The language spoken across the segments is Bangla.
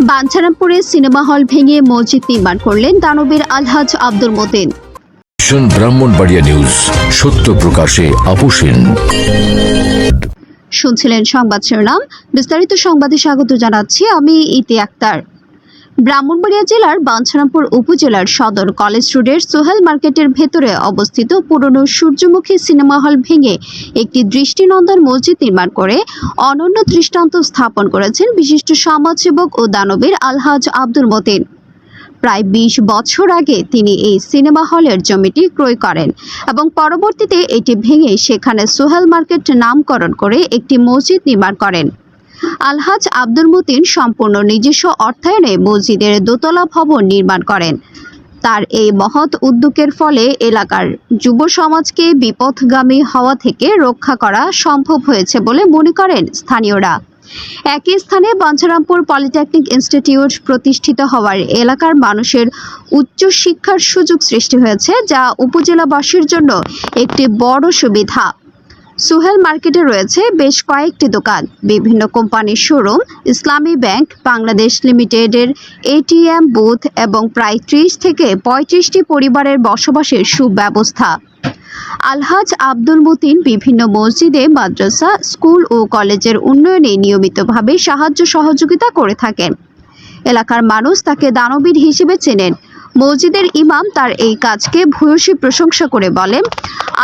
বাঞ্ছারামপুরে সিনেমা হল ভেঙে মসজিদ নির্মাণ করলেন দানবীর আলহাজ আব্দুল মতিন। ব্রাহ্মণবাড়িয়া নিউজ সত্য প্রকাশে শুনছিলেন সংবাদ শিরোনাম বিস্তারিত সংবাদে স্বাগত জানাচ্ছি আমি ইতি আক্তার। ব্রাহ্মণবাড়িয়া জেলার বাঞ্ছারামপুর উপজেলার সদর কলেজ রোডের সোহেল মার্কেটের ভেতরে অবস্থিত পুরনো সূর্যমুখী সিনেমা হল ভেঙে একটি দৃষ্টিনন্দন মসজিদ নির্মাণ করে অনন্য দৃষ্টান্ত স্থাপন করেছেন বিশিষ্ট সমাজসেবক ও দানবীর আলহাজ আব্দুল মতিন। প্রায় বিশ বছর আগে তিনি এই সিনেমা হলের জমিটি ক্রয় করেন এবং পরবর্তীতে এটি ভেঙে সেখানে সোহেল মার্কেট নামকরণ করে একটি মসজিদ নির্মাণ করেন। আলহাজ আব্দুল মতিন সম্পূর্ণ নিজস্ব অর্থায়নে মসজিদের দোতলা ভবন নির্মাণ করেন। তার এই মহৎ উদ্যোগের ফলে এলাকার যুব সমাজকে বিপথগামী হওয়া থেকে রক্ষা করা সম্ভব হয়েছে বলে মনে করেন স্থানীয়রা। একই স্থানে বাঞ্ছারামপুর পলিটেকনিক ইনস্টিটিউট প্রতিষ্ঠিত হওয়ার এলাকার মানুষের উচ্চ শিক্ষার সুযোগ সৃষ্টি হয়েছে, যা উপজেলাবাসীর জন্য একটি বড় সুবিধা। সুহেল মার্কেটে রয়েছে বেশ কয়েকটি দোকান, বিভিন্ন কোম্পানির শোরুম, ইসলামী ব্যাংক, বাংলাদেশ লিমিটেডের এটিএম বুথ এবং প্রায় ত্রিশ থেকে পঁয়ত্রিশটি পরিবারের বসবাসের সুব্যবস্থা। আলহাজ আব্দুল মতিন বিভিন্ন মসজিদে, মাদ্রাসা, স্কুল ও কলেজের উন্নয়নে নিয়মিতভাবে সাহায্য সহযোগিতা করে থাকেন। এলাকার মানুষ তাকে দানবীর হিসেবে চেনেন। মসজিদের ইমাম তার এই কাজকে ভূয়সী প্রশংসা করে বলেন,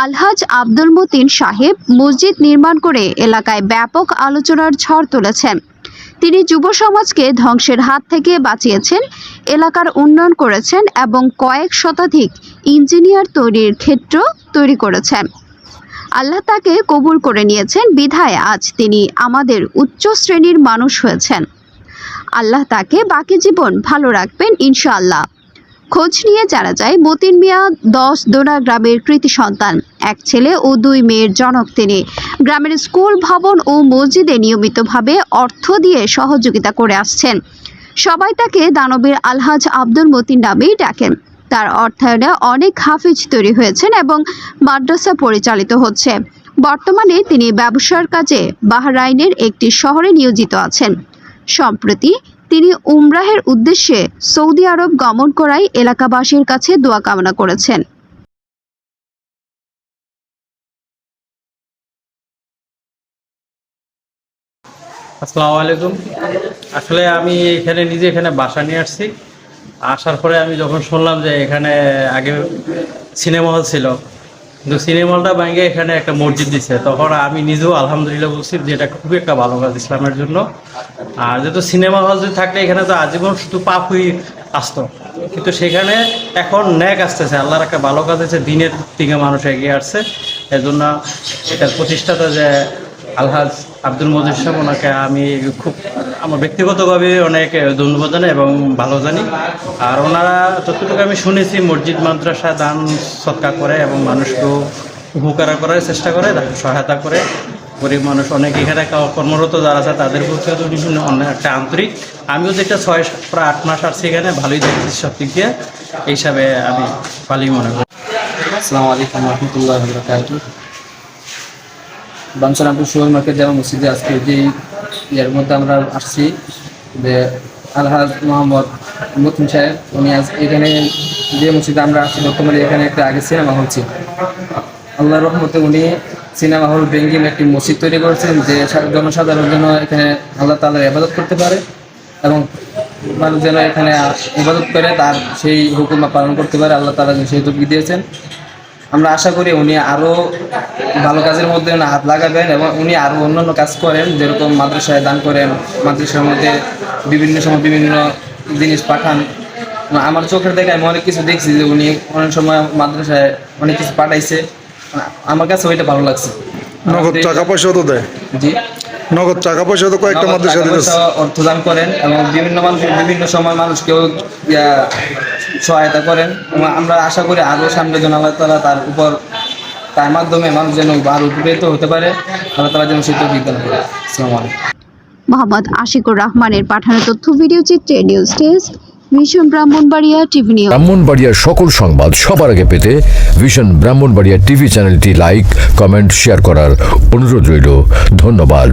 আলহাজ আব্দুল মতিন সাহেব মসজিদ নির্মাণ করে এলাকায় ব্যাপক আলোচনার ঝড় তুলেছেন। তিনি যুব সমাজকে ধ্বংসের হাত থেকে বাঁচিয়েছেন, এলাকার উন্নয়ন করেছেন এবং কয়েক শতাধিক ইঞ্জিনিয়ার তৈরির ক্ষেত্র তৈরি করেছেন। আল্লাহ তাকে কবুল করে নিয়েছেন, বিধায় আজ তিনি আমাদের উচ্চ শ্রেণির মানুষ হয়েছেন। আল্লাহ তাকে বাকি জীবন ভালো রাখবেন, ইনশাআল্লাহ। খোঁজ নিয়ে জানা যায়, মতিন মিয়া দশ দোনা গ্রামের কৃতি সন্তান, এক ছেলে ও দুই মেয়ের জনক তিনি। গ্রামের স্কুল, ভবন ও মসজিদে নিয়মিতভাবে অর্থ দিয়ে সহযোগিতা করে আসছেন। সবাই তাকে দানবীর আলহাজ আব্দুল মতিন নামেই ডাকেন। তার অর্থায়নে অনেক হাফিজ তৈরি হয়েছেন এবং মাদ্রাসা পরিচালিত হচ্ছে। বর্তমানে তিনি ব্যবসার কাজে বাহরাইনের একটি শহরে নিয়োজিত আছেন। সম্প্রতি তিনি উমরাহের উদ্দেশ্যে সৌদি আরব গমন করায় এলাকাবাসীর কাছে দোয়া কামনা করেছেন। আসসালামু আলাইকুম। আসলে আমি এখানে নিজে এখানে বাসা নিয়ে আসছি। আসার পরে আমি যখন শুনলাম যে এখানে আগে সিনেমা হল ছিল কিন্তু সিনেমা হলটা ভেঙে এখানে একটা মসজিদ দিছে। তখন আমি নিজেও আলহামদুলিল্লাহ বলছি যে এটা খুবই একটা ভালো কাজ ইসলামের জন্য। আর যেহেতু সিনেমা হল যদি থাকলে এখানে তো আজীবন শুধু পাপই আসতো। কিন্তু সেখানে এখন ন্যাক আসতেছে। আল্লাহর একটা ভালো কাজ আছে দিনের দিকে মানুষ এগিয়ে আসছে। এজন্য এটার প্রতিষ্ঠাতা যে আলহাজ আব্দুল মজিদ সাহেব, ওনাকে আমি খুব, আমার ব্যক্তিগতভাবে অনেক ধন্যবাদ জানি এবং ভালো জানি। আর ওনারা যতটুকু আমি শুনেছি, মসজিদ, মাদ্রাসা দান সৎকার করে এবং মানুষকেও উপকার করার চেষ্টা করে সহায়তা করে। গরিব মানুষ অনেক এখানে কর্মরত যারা আছে, তাদের প্রতিও তো বিভিন্ন অনেক একটা আন্তরিক। আমিও যেটা ছয়, প্রায় আট মাস আসছি এখানে, ভালোই দেখছি সব দিক দিয়ে। এই হিসাবে আমি ভালোই মনে করি। আসসালামু আলাইকুম রহমতুল্লাহ বাঞ্ছারামপুর সুপার মার্কেট জামা মসজিদে আজকে যে ইয়ার মধ্যে আমরা আসছি, যে আলহাজ মোহাম্মদ মতিন সাহেব, উনি আজ এখানে যে মসজিদে আমরা আসছি, বর্তমানে এখানে একটা আগে সিনেমা হল ছিল। আল্লাহ রহমতে উনি সিনেমা হল ভেঙ্গিম একটি মসজিদ তৈরি করেছেন যে জনসাধারণ যেন এখানে আল্লাহ তালার ইবাদত করতে পারে এবং মানুষ যেন এখানে ইবাদত করে, তার সেই হুকুমা পালন করতে পারে, আল্লাহ তালা সেই দিয়েছেন। আমরা আশা করি উনি আরও ভালো কাজের মধ্যে হাত লাগাবেন এবং উনি আরও অন্যান্য কাজ করেন যেরকম মাদ্রাসায় দান করেন মাদ্রাসার মধ্যে বিভিন্ন সময় বিভিন্ন জিনিস পাঠান। আমার চোখের দেখে আমি অনেক কিছু দেখছি যে উনি অনেক সময় মাদ্রাসায় অনেক কিছু পাঠাইছে। আমার কাছে ওইটা ভালো লাগছে। নগদ টাকা পয়সাও তো দেয়। জি। নগদ টাকা পয়সা তো কয়েকটা মাদ্রাসা অর্থদান করেন এবং বিভিন্ন মানুষ বিভিন্ন সময় মানুষকেও সহায়তা করেন এবং আমরা আশা করি আরও সামনে যেন আল্লাহ তালা তার উপর তার মাধ্যমে মানুষ যেন আরও উপকৃত হতে পারে আল্লাহ তালা যেন তৌফিক দান করে। আসসালামু মোহাম্মদ আশিকুর রহমানের পাঠানো তথ্য ভিডিও চিত্রে news desk mission Brahmanbaria TV news. ব্রাহ্মণবাড়িয়ার সকল সংবাদ সবার আগে পেতে ভিশন ব্রাহ্মণবাড়িয়া টিভি চ্যানেলটি লাইক কমেন্ট শেয়ার করার অনুরোধ রইল। ধন্যবাদ।